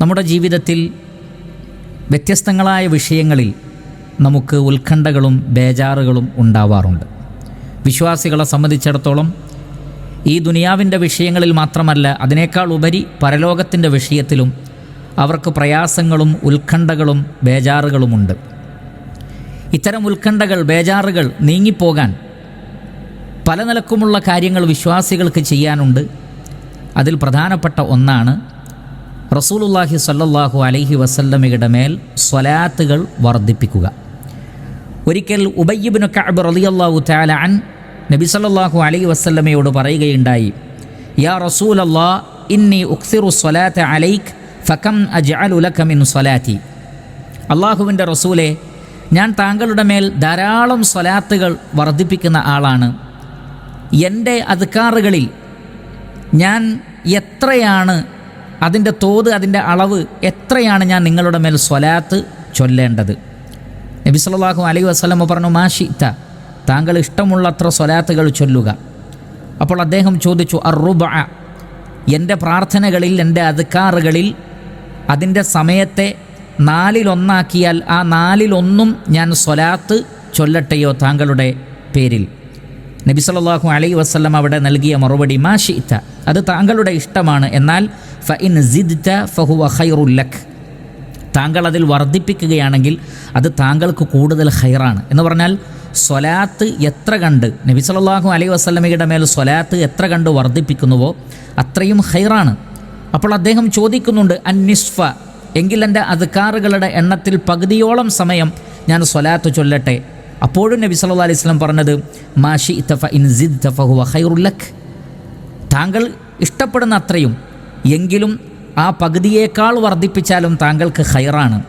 നമ്മുടെ ജീവിതത്തിൽ വ്യത്യസ്തങ്ങളായ വിഷയങ്ങളിൽ നമുക്ക് ഉത്കണ്ഠകളും ബേജാറുകളും ഉണ്ടാവാറുണ്ട്. വിശ്വാസികളെ സംബന്ധിച്ചിടത്തോളം ഈ ദുനിയാവിന്റെ വിഷയങ്ങളിൽ മാത്രമല്ല അതിനേക്കാൾ ഉപരി പരലോകത്തിന്റെ വിഷയത്തിലും അവർക്ക് പ്രയാസങ്ങളും ഉത്കണ്ഠകളും ബേജാറുകളുമുണ്ട്. ഇത്തരം ഉത്കണ്ഠകൾ ബേജാറുകൾ നീങ്ങിപ്പോകാൻ പല നിലക്കുമുള്ള കാര്യങ്ങൾ വിശ്വാസികൾക്ക് ചെയ്യാനുണ്ട്. അതിൽ പ്രധാനപ്പെട്ട ഒന്നാണ് റസൂലുല്ലാഹി സല്ലല്ലാഹു അലൈഹി വസല്ലമയുടെ മേൽ സ്വലാത്തുകൾ വർദ്ധിപ്പിക്കുക. ഒരിക്കൽ ഉബയ്യബിന് കഅബ് റളിയല്ലാഹു തആല അൻ നബി സല്ലല്ലാഹു അലൈഹി വസല്ലമയോട് പറയുകയുണ്ടായി യാ റസൂൽ റസൂലല്ലാ ഇന്നി ഉക്സിറു സ്വലാത്ത് അലൈക് ഫകം അജ്അലു ലക മിൻ സ്വലാത്തി. അള്ളാഹുവിന്റെ റസൂലെ ഞാൻ താങ്കളുടെ മേൽ ധാരാളം സ്വലാത്തുകൾ വർദ്ധിപ്പിക്കുന്ന ആളാണ്. എന്റെ അധികാറുകളിൽ ഞാൻ എത്രയാണ് അതിന്റെ തോത് അതിന്റെ അളവ് എത്രയാണ് ഞാൻ നിങ്ങളുടെ മേൽ സ്വലാത്ത് ചൊല്ലേണ്ടത്? നബി സല്ലല്ലാഹു അലൈഹി വസ്ലമ പറഞ്ഞു മാഷിത്ത താങ്കൾ ഇഷ്ടമുള്ളത്ര സ്വലാത്തുകൾ ചൊല്ലുക. അപ്പോൾ അദ്ദേഹം ചോദിച്ചു അറുബ എന്റെ പ്രാർത്ഥനകളിൽ എന്റെ അധികാറുകളിൽ അതിന്റെ സമയത്തെ നാലിലൊന്നാക്കിയാൽ ആ നാലിലൊന്നും ഞാൻ സ്വലാത്ത് ചൊല്ലട്ടെയോ താങ്കളുടെ പേരിൽ? നബി സല്ലല്ലാഹു അലൈഹി വസല്ലം അവിടെ നൽകിയ മറുപടി മാഷിത്ത അത് താങ്കളുടെ ഇഷ്ടമാണ്. എന്നാൽ ഫ ഇൻ സിദ്ത ഫഹുവ ഖൈറുൽ ലക്. താങ്കൾ അതിൽ വർദ്ധിപ്പിക്കുകയാണെങ്കിൽ അത് താങ്കൾക്ക് കൂടുതൽ ഹൈറാണ് എന്ന് പറഞ്ഞാൽ സ്വലാത്ത് എത്ര കണ്ട് നബി സല്ലല്ലാഹു അലൈഹി വസല്ലമയുടെ മേൽ സ്വലാത്ത് എത്ര കണ്ട് വർദ്ധിപ്പിക്കുന്നുവോ അത്രയും ഹൈറാണ് അപ്പോൾ അദ്ദേഹം ചോദിക്കുന്നുണ്ട് അന്നിസ്ഫ എങ്കിൽ എന്റെ അധികാറുകളുടെ എണ്ണത്തിൽ പകുതിയോളം സമയം ഞാൻ സ്വലാത്ത് ചൊല്ലട്ടെ? അപ്പോഴും നബി സല്ലല്ലാഹു അലൈഹി സ്വലം പറഞ്ഞത് മാഷി ഇത്തഫ ഇൻ ജിദ് ഹൈറുല്ലഖ് താങ്കൾ ഇഷ്ടപ്പെടുന്ന അത്രയും എങ്കിലും ആ പകുതിയേക്കാൾ വർദ്ധിപ്പിച്ചാലും താങ്കൾക്ക് ഹൈറാണ്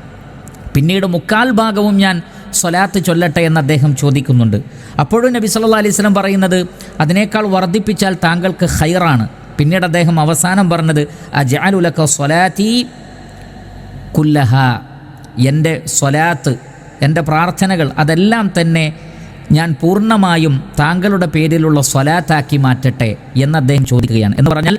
പിന്നീട് മുക്കാൽ ഭാഗവും ഞാൻ സ്വലാത്ത് ചൊല്ലട്ടെ എന്ന് അദ്ദേഹം ചോദിക്കുന്നുണ്ട്. അപ്പോഴും നബി സല്ലാ അലൈഹി വസല്ലം പറയുന്നത് അതിനേക്കാൾ വർദ്ധിപ്പിച്ചാൽ താങ്കൾക്ക് ഹൈറാണ് പിന്നീട് അദ്ദേഹം അവസാനം പറഞ്ഞത് അജാലുലക്ക സ്വലാത്തി കുല്ലഹ. എന്റെ സ്വലാത്ത് എന്റെ പ്രാർത്ഥനകൾ അതെല്ലാം തന്നെ ഞാൻ പൂർണമായും താങ്കളുടെ പേരിലുള്ള സ്വലാത്താക്കി മാറ്റട്ടെ എന്ന് അദ്ദേഹം ചോദിക്കുകയാണ്. എന്ന് പറഞ്ഞാൽ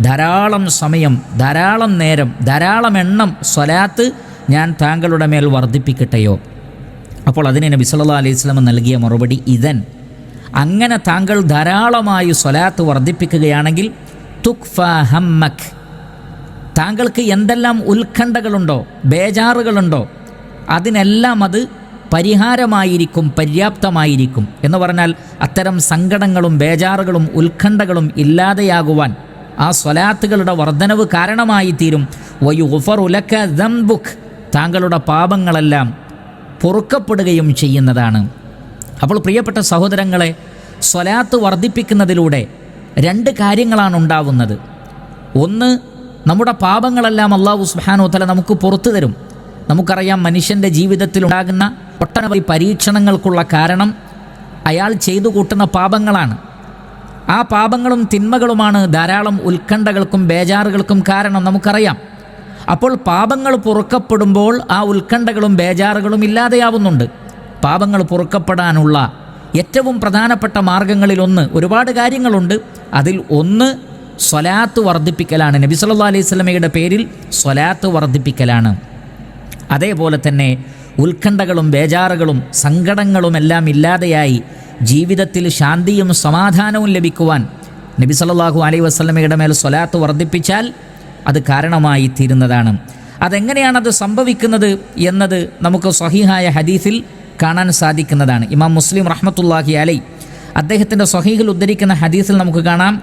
ധാരാളം സമയം ധാരാളം നേരം ധാരാളം എണ്ണം സ്വലാത്ത് ഞാൻ താങ്കളുടെ മേൽ വർദ്ധിപ്പിക്കട്ടെയോ? അപ്പോൾ അതിന് നബി സല്ലാ അലൈഹി വസല്ലം നൽകിയ മറുപടി ഇതൻ. അങ്ങനെ താങ്കൾ ധാരാളമായി സ്വലാത്ത് വർദ്ധിപ്പിക്കുകയാണെങ്കിൽ തുക്ഫ ഹമ്മക്. താങ്കൾക്ക് എന്തെല്ലാം ഉത്കണ്ഠകളുണ്ടോ ബേജാറുകളുണ്ടോ അതിനെല്ലാം അത് പരിഹാരമായിരിക്കും പര്യാപ്തമായിരിക്കും എന്ന് പറഞ്ഞാൽ അത്തരം സങ്കടങ്ങളും ബേജാറുകളും ഉത്കണ്ഠകളും ഇല്ലാതെയാകുവാൻ ആ സ്വലാത്തുകളുടെ വർധനവ് കാരണമായി തീരും. വയുഫർ ഉലക്ക ദംബുഖ് താങ്കളുടെ പാപങ്ങളെല്ലാം പൊറുക്കപ്പെടുകയും ചെയ്യുന്നതാണ്. അപ്പോൾ പ്രിയപ്പെട്ട സഹോദരങ്ങളെ സ്വലാത്ത് വർദ്ധിപ്പിക്കുന്നതിലൂടെ രണ്ട് കാര്യങ്ങളാണ് ഉണ്ടാവുന്നത്. ഒന്ന് നമ്മുടെ പാപങ്ങളെല്ലാം അള്ളാഹു സുബ്ഹാനഹു വതആല നമുക്ക് പുറത്തു തരും. നമുക്കറിയാം മനുഷ്യന്റെ ജീവിതത്തിൽ ഉണ്ടാകുന്ന ഒട്ടനവധി പരീക്ഷണങ്ങൾക്കുള്ള കാരണം അയാൾ ചെയ്തു കൂട്ടുന്ന പാപങ്ങളാണ്. ആ പാപങ്ങളും തിന്മകളുമാണ് ധാരാളം ഉത്കണ്ഠകൾക്കും ബേജാറുകൾക്കും കാരണം നമുക്കറിയാം. അപ്പോൾ പാപങ്ങൾ പൊറുക്കപ്പെടുമ്പോൾ ആ ഉത്കണ്ഠകളും ബേജാറുകളും ഇല്ലാതെയാവുന്നുണ്ട്. പാപങ്ങൾ പൊറുക്കപ്പെടാനുള്ള ഏറ്റവും പ്രധാനപ്പെട്ട മാർഗങ്ങളിലൊന്ന് ഒരുപാട് കാര്യങ്ങളുണ്ട്. അതിൽ ഒന്ന് സ്വലാത്ത് വർദ്ധിപ്പിക്കലാണ്. നബി സല്ലാ അലൈഹി സ്വലമയുടെ പേരിൽ സ്വലാത്ത് വർദ്ധിപ്പിക്കലാണ്. അതേപോലെ തന്നെ ഉത്കണ്ഠകളും ബേജാറുകളും സങ്കടങ്ങളുമെല്ലാം ഇല്ലാതെയായി ജീവിതത്തിൽ ശാന്തിയും സമാധാനവും ലഭിക്കുവാൻ നബി സല്ലാഹു അലൈ വസ്ലമയുടെ മേൽ സ്വലാത്ത് വർദ്ധിപ്പിച്ചാൽ അത് കാരണമായി തീരുന്നതാണ്. അതെങ്ങനെയാണത് സംഭവിക്കുന്നത് എന്നത് നമുക്ക് സഹിഹായ ഹദീഫിൽ കാണാൻ സാധിക്കുന്നതാണ്. ഇമാം മുസ്ലിം റഹ്മത്തുല്ലാഹി അലൈ അദ്ദേഹത്തിന്റെ സഹീഹിൽ ഉദ്ധരിക്കുന്ന ഹദീസിൽ നമുക്ക് കാണാം.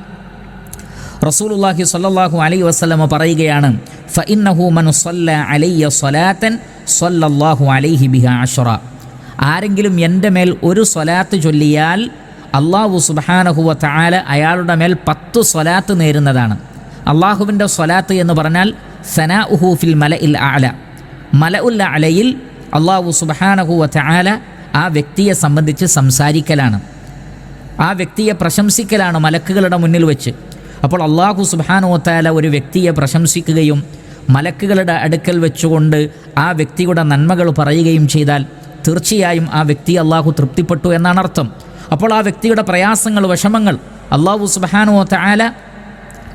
റസൂലുള്ളാഹി സല്ലാഹു അലൈ വസ്ലമ പറയുകയാണ് ഫഇന്നഹു മൻ സല്ല അലയ്യ സ്വലാത്തൻ സ്വല്ലല്ലാഹു അലൈഹി ബിഹ അഷറ ആരെങ്കിലും എന്റെ മേൽ ഒരു സ്വലാത്ത് ചൊല്ലിയാൽ അള്ളാഹു സുബ്ഹാനഹു വ തആല അയാളുടെ മേൽ പത്ത് സ്വലാത്ത് നേരുന്നതാണ്. അള്ളാഹുവിന്റെ സ്വലാത്ത് എന്ന് പറഞ്ഞാൽ സനാ ഉഹൂഫിൽ മല ഇൽ അല മല ഉൽ അലയിൽ അള്ളാഹു സുബ്ഹാനഹു വ തആല ആ വ്യക്തിയെ സംബന്ധിച്ച് സംസാരിക്കലാണ്. ആ വ്യക്തിയെ പ്രശംസിക്കലാണ് മലക്കുകളുടെ മുന്നിൽ വെച്ച്. അപ്പോൾ അള്ളാഹു സുബാനുവത്താല ഒരു വ്യക്തിയെ പ്രശംസിക്കുകയും മലക്കുകളുടെ അടുക്കൽ വെച്ചുകൊണ്ട് ആ വ്യക്തിയുടെ നന്മകൾ പറയുകയും ചെയ്താൽ തീർച്ചയായും ആ വ്യക്തി അള്ളാഹു തൃപ്തിപ്പെട്ടു എന്നാണ് അർത്ഥം. അപ്പോൾ ആ വ്യക്തിയുടെ പ്രയാസങ്ങൾ വിഷമങ്ങൾ അള്ളാഹു നീക്കി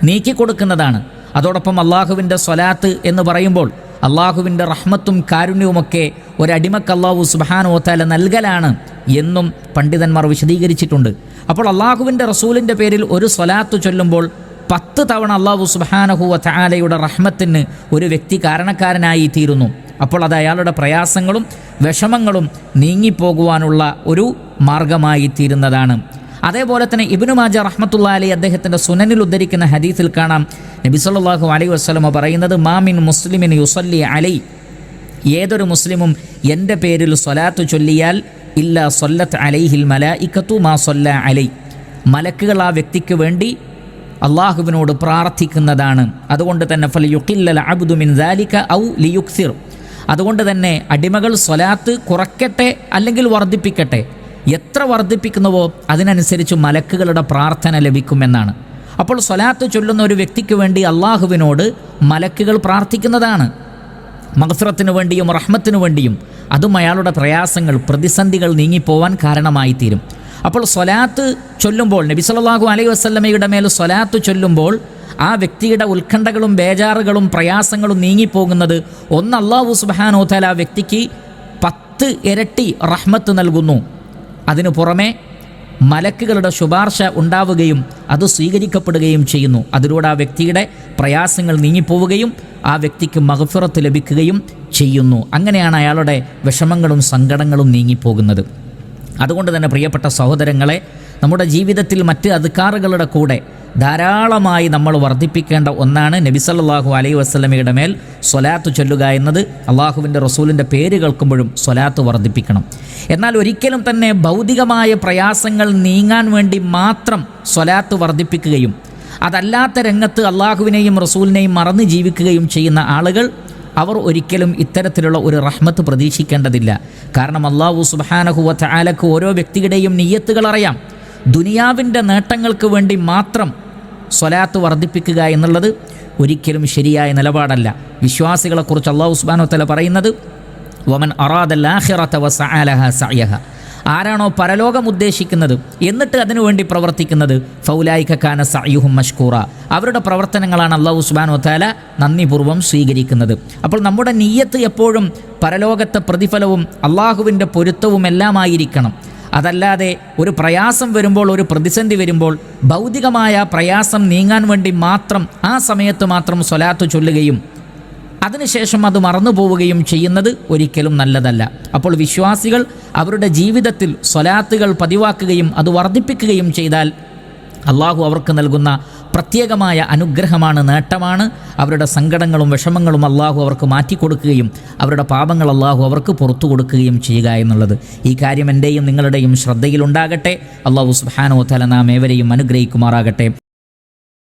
നീക്കിക്കൊടുക്കുന്നതാണ് അതോടൊപ്പം അള്ളാഹുവിന്റെ സ്വലാത്ത് എന്ന് പറയുമ്പോൾ അള്ളാഹുവിന്റെ റഹ്മത്തും കാരുണ്യവുമൊക്കെ ഒരടിമക്ക് അള്ളാഹു സുബാനോത്താല നൽകലാണ് എന്നും പണ്ഡിതന്മാർ വിശദീകരിച്ചിട്ടുണ്ട്. അപ്പോൾ അള്ളാഹുവിന്റെ റസൂലിന്റെ പേരിൽ ഒരു സ്വലാത്ത് ചൊല്ലുമ്പോൾ പത്ത് തവണ അള്ളാഹു സുബാനഹുവ താലയുടെ റഹ്മത്തിന് ഒരു വ്യക്തി കാരണക്കാരനായി തീരുന്നു. അപ്പോൾ അത് അയാളുടെ പ്രയാസങ്ങളും വിഷമങ്ങളും നീങ്ങിപ്പോകുവാനുള്ള ഒരു മാർഗമായി തീരുന്നതാണ് അതേപോലെ തന്നെ ഇബിനു മാജ റഹ്മത്തുള്ള അലി അദ്ദേഹത്തിന്റെ സുനനിൽ ഉദ്ധരിക്കുന്ന ഹദീസിൽ കാണാം. നബി സല്ലല്ലാഹു അലൈഹി വസ്ലമ പറയുന്നത് മാമിൻ മുസ്ലിമിൻ യുസല്ലി അലൈ. ഏതൊരു മുസ്ലിമും എന്റെ പേരിൽ സ്വലാത്ത് ചൊല്ലിയാൽ ഇല്ല സൊല്ലത്ത് അലൈഹിൽ ഇക്കത്തു മാ സൊല്ല അലൈ. മലക്കുകൾ ആ വ്യക്തിക്ക് വേണ്ടി അള്ളാഹുവിനോട് പ്രാർത്ഥിക്കുന്നതാണ്. അതുകൊണ്ട് തന്നെ ഫൽ അബുദുമിൻ അബ്ദു മിൻ ദാലിക ഔ ലിയുക്സിർ അതുകൊണ്ട് തന്നെ അടിമകൾ സ്വലാത്ത് കുറയ്ക്കട്ടെ അല്ലെങ്കിൽ വർദ്ധിപ്പിക്കട്ടെ. എത്ര വർദ്ധിപ്പിക്കുന്നുവോ അതിനനുസരിച്ച് മലക്കുകളുടെ പ്രാർത്ഥന ലഭിക്കുമെന്നാണ്. അപ്പോൾ സ്വലാത്ത് ചൊല്ലുന്ന ഒരു വ്യക്തിക്ക് വേണ്ടി അള്ളാഹുവിനോട് മലക്കുകൾ പ്രാർത്ഥിക്കുന്നതാണ്. മഹഫിറത്തിനു വേണ്ടിയും റഹ്മത്തിനു വേണ്ടിയും അതും അയാളുടെ പ്രയാസങ്ങൾ പ്രതിസന്ധികൾ നീങ്ങിപ്പോവാൻ കാരണമായി തീരും അപ്പോൾ സ്വലാത്ത് ചൊല്ലുമ്പോൾ നബി സല്ലല്ലാഹു അലൈഹി വസ്ലമയുടെ മേൽ സ്വലാത്ത് ചൊല്ലുമ്പോൾ ആ വ്യക്തിയുടെ ഉത്കണ്ഠകളും ബേജാറുകളും പ്രയാസങ്ങളും നീങ്ങിപ്പോകുന്നത് ഒന്ന് അള്ളാഹു സുബാനോത്താൽ ആ വ്യക്തിക്ക് പത്ത് ഇരട്ടി റഹ്മത്ത് നൽകുന്നു. അതിനു പുറമെ മലക്കുകളുടെ ശുപാർശ ഉണ്ടാവുകയും അത് സ്വീകരിക്കപ്പെടുകയും ചെയ്യുന്നു. അതിലൂടെ ആ വ്യക്തിയുടെ പ്രയാസങ്ങൾ നീങ്ങിപ്പോവുകയും ആ വ്യക്തിക്ക് മഹഫിറത്ത് ലഭിക്കുകയും ചെയ്യുന്നു. അങ്ങനെയാണ് അയാളുടെ വിഷമങ്ങളും സങ്കടങ്ങളും നീങ്ങിപ്പോകുന്നത്. അതുകൊണ്ട് തന്നെ പ്രിയപ്പെട്ട സഹോദരങ്ങളെ നമ്മുടെ ജീവിതത്തിൽ മറ്റ് അധികാറുകളുടെ കൂടെ ധാരാളമായി നമ്മൾ വർദ്ധിപ്പിക്കേണ്ട ഒന്നാണ് നബിസല്ലാഹു അലൈ വസ്ലമയുടെ മേൽ സ്വലാത്ത് ചൊല്ലുക എന്നത്. അള്ളാഹുവിന്റെ റസൂലിന്റെ പേര് കേൾക്കുമ്പോഴും സ്വലാത്ത് വർദ്ധിപ്പിക്കണം. എന്നാൽ ഒരിക്കലും തന്നെ ഭൗതികമായ പ്രയാസങ്ങൾ നീങ്ങാൻ വേണ്ടി മാത്രം സ്വലാത്ത് വർദ്ധിപ്പിക്കുകയും അതല്ലാത്ത രംഗത്ത് അള്ളാഹുവിനെയും റസൂലിനെയും മറന്ന് ജീവിക്കുകയും ചെയ്യുന്ന ആളുകൾ അവർ ഒരിക്കലും ഇത്തരത്തിലുള്ള ഒരു റഹ്മത്ത് പ്രതീക്ഷിക്കേണ്ടതില്ല. കാരണം അള്ളാഹു സുബാനഹുവത്ത് ആലക്ക് ഓരോ വ്യക്തിയുടെയും നീയത്തുകൾ അറിയാം. ദുനിയാവിന്റെ നേട്ടങ്ങൾക്ക് വേണ്ടി മാത്രം സ്വലാത്ത് വർദ്ധിപ്പിക്കുക എന്നുള്ളത് ഒരിക്കലും ശരിയായ നിലപാടല്ല. വിശ്വാസികളെക്കുറിച്ച് അള്ളാഹു സുബാനു തല പറയുന്നത് വമൻ അറാദല്ലാഹിറത്ത വസഅലഹ സഅയഹ. ആരാണോ പരലോകം ഉദ്ദേശിക്കുന്നത്? എന്നിട്ട് അതിനുവേണ്ടി പ്രവർത്തിക്കുന്നത്? ഫൗലായിക്കാന സയുഹും മഷ്കൂറ. അവരുടെ പ്രവർത്തനങ്ങളാണ് അള്ളാഹു സുബാനു വത്താല നന്ദിപൂർവം സ്വീകരിക്കുന്നത്. അപ്പോൾ നമ്മുടെ നീയത്ത് എപ്പോഴും പരലോകത്തെ പ്രതിഫലവും അള്ളാഹുവിന്റെ പൊരുത്തവും എല്ലാമായിരിക്കണം. അതല്ലാതെ ഒരു പ്രയാസം വരുമ്പോൾ ഒരു പ്രതിസന്ധി വരുമ്പോൾ ഭൗതികമായ പ്രയാസം നീങ്ങാൻ വേണ്ടി മാത്രം ആ സമയത്ത് മാത്രം സ്വലാത്ത് ചൊല്ലുകയും അതിനുശേഷം അത് മറന്നു പോവുകയും ചെയ്യുന്നത് ഒരിക്കലും നല്ലതല്ല. അപ്പോൾ വിശ്വാസികൾ അവരുടെ ജീവിതത്തിൽ സ്വലാത്തുകൾ പതിവാക്കുകയും അത് വർദ്ധിപ്പിക്കുകയും ചെയ്താൽ അള്ളാഹു അവർക്ക് നൽകുന്ന പ്രത്യേകമായ അനുഗ്രഹമാണ് നേട്ടമാണ്. അവരുടെ സങ്കടങ്ങളും വിഷമങ്ങളും അള്ളാഹു അവർക്ക് മാറ്റിക്കൊടുക്കുകയും അവരുടെ പാപങ്ങൾ അള്ളാഹു അവർക്ക് പുറത്തു കൊടുക്കുകയും ചെയ്യുക എന്നുള്ളത്. ഈ കാര്യം എന്റെയും നിങ്ങളുടെയും ശ്രദ്ധയിലുണ്ടാകട്ടെ. അള്ളാഹു സുബാനോ തല നാം ഏവരെയും അനുഗ്രഹിക്കുമാറാകട്ടെ.